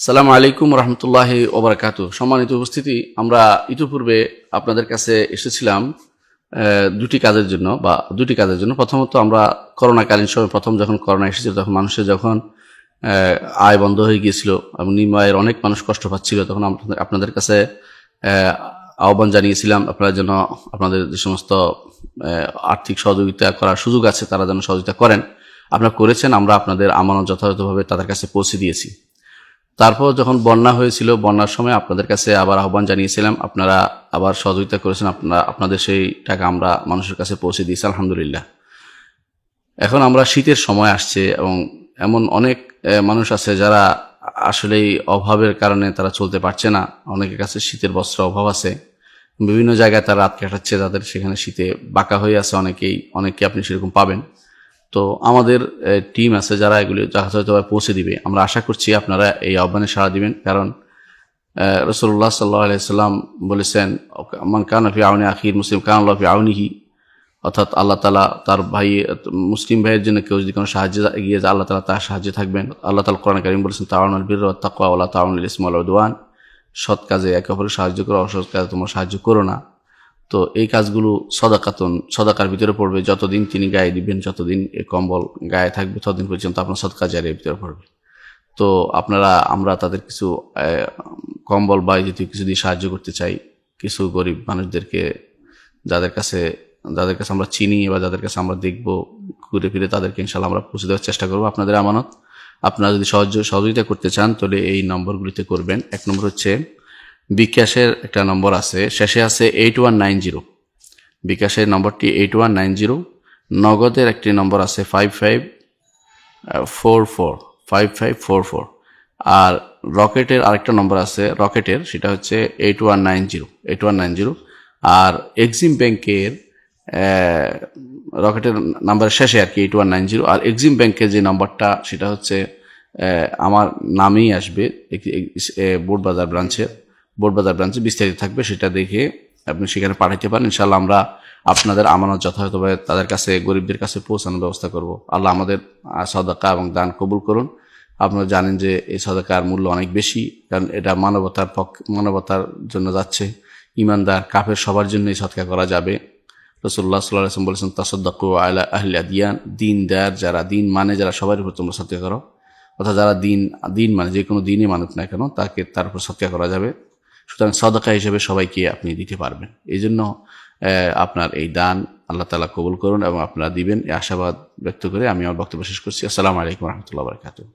সালাম আলাইকুম রহমতুল্লাহ ওবরাকাতু। সম্মানিত উপস্থিতি, আমরা ইতিপূর্বে আপনাদের কাছে এসেছিলাম দুটি কাজের জন্য, বা দুটি কাজের জন্য। প্রথমত আমরা করোনাকালীন সময় প্রথম যখন করোনা এসেছিল, তখন মানুষের যখন আয় বন্ধ হয়ে গিয়েছিল এবং নিম্ন আয়ের অনেক মানুষ কষ্ট পাচ্ছিল, তখন আপনাদের- কাছে আহ্বান জানিয়েছিলাম, আপনারা যেন আপনাদের যে সমস্ত আর্থিক সহযোগিতা করার সুযোগ আছে, তারা যেন সহযোগিতা করেন। আপনারা করেছেন, আমরা আপনাদের আমানত যথাযথভাবে তাদের কাছে পৌঁছে দিয়েছি। তারপর যখন বন্যা হয়েছিল, বন্যার সময় আপনাদের কাছে আবার আহ্বান জানিয়েছিলাম, আপনারা আবার সহযোগিতা করেছেন, আপনারা, আপনাদের সেই টাকা আমরা মানুষের কাছে পৌঁছে দিয়েছি, আলহামদুলিল্লাহ। এখন আমরা শীতের সময় আসছে এবং এমন অনেক মানুষ আছে যারা আসলেই অভাবের কারণে তারা চলতে পারছে না। অনেকের কাছে শীতের বস্ত্র অভাব আছে। বিভিন্ন জায়গায় তারা রাত কাটাচ্ছে, তাদের সেখানে শীতে বাঁকা হয়ে আছে অনেকেই, অনেককে আপনি সেরকম পাবেন। তো আমাদের টিম আছে যারা এগুলি যথাযথভাবে পৌঁছে দিবে। আমরা আশা করছি আপনারা এই আহ্বানে সাড়া দিবেন। কারণ রসল্লাহ সাল্লাহ আলাইসাল্লাম বলেছেন, মান কানফি আউনি আখির মুসলিম, কান আল্লাহ আউনিহি। অর্থাৎ আল্লাহ তালা তার ভাই মুসলিম ভাইয়ের জন্য কেউ যদি কোনো সাহায্যে এগিয়ে যায়, আল্লাহ তালা তার সাহায্যে থাকবেন। আল্লাহ তালা কোরআন কারিম বলেছেন তাওয়ান বীর তাকুয়া আল্লাহ তাওয়ান ইসমাল উদওয়ান। সৎ কাজে একে অপরের সাহায্য করো, অসৎ কাজে তোমরা সাহায্য করো না। তো এই কাজগুলো সদাকাতন, সদাকার ভিতরে পড়বে। যতদিন তিনি গায়ে দিবেন, যতদিন এই কম্বল গায়ে থাকবে, ততদিন পর্যন্ত আপনার সৎকা জারির ভিতরে পড়বে। তো আপনারা, আমরা তাদের কিছু কম্বল বা জাতীয় কিছু দিয়ে সাহায্য করতে চাই। কিছু গরিব মানুষদেরকে যাদের কাছে যাদের কাছে আমরা চিনি বা যাদের কাছে আমরা দেখব, ঘুরে ফিরে তাদেরকে ইনশাল্লাহ আমরা পৌঁছে দেওয়ার চেষ্টা করব আপনাদের আমানত। আপনারা যদি সহজ, সহযোগিতা করতে চান, তাহলে এই নম্বরগুলিতে করবেন। এক নম্বর হচ্ছে বিকাশের একটা নম্বর আছে, শেষে আছে এইট ওয়ান নাইন জিরো বিকাশের নম্বরটি এইট ওয়ান নাইন জিরো নগদের একটি নম্বর আছে five five four four five five four four আর রকেটের আরেকটা নম্বর আছে, রকেটের, সেটা হচ্ছে eight one nine zero eight one nine zero আর এক্সিম ব্যাংকের রকেটের নাম্বারের শেষে আর কি এইট ওয়ান নাইন জিরো আর এক্সিম ব্যাংকের যে নাম্বারটা, সেটা হচ্ছে আমার নামেই আসবে বোর্ড বাজার ব্রাঞ্চের। বোর্ড বাজার ব্রাঞ্চে বিস্তারিত থাকবে, সেটা দেখে আপনি সেখানে পাঠাইতে পারেন। ইনশাল্লাহ আমরা আপনাদের আমানত যথাযথভাবে তাদের কাছে, গরিবদের কাছে পৌঁছানোর ব্যবস্থা করব। আল্লাহ আমাদের সদকা এবং দান কবুল করুন। আপনারা জানেন যে এই সদকার মূল্য অনেক বেশি, কারণ এটা মানবতার পক্ষ, মানবতার জন্য যাচ্ছে। ইমানদার, কাফের সবার জন্য এই সদকা করা যাবে। রসুল্লাহ সাল্লাহ আসলাম বলেছেন, তাসদ্দাকু আলা আহলিয়া দিয়ান দিন দেয়ার যারা দিন মানে যারা সবার উপর তোমরা সত্যি করো। অর্থাৎ যারা দিন দিন মানে যে কোনো দিনই মানুক না কেন, তাকে তার উপর সত্যা করা যাবে। সুতরাং সদকা হিসেবে সবাইকে আপনি দিতে পারবেন। এই জন্য আপনার এই দান আল্লাহ তালা কবুল করুন এবং আপনারা দিবেন। এই আশাবাদ ব্যক্ত করে আমি আমার বক্তব্য শেষ করছি। আসসালামু আলাইকুম রহমতুল্লাহ বারকাতুহ।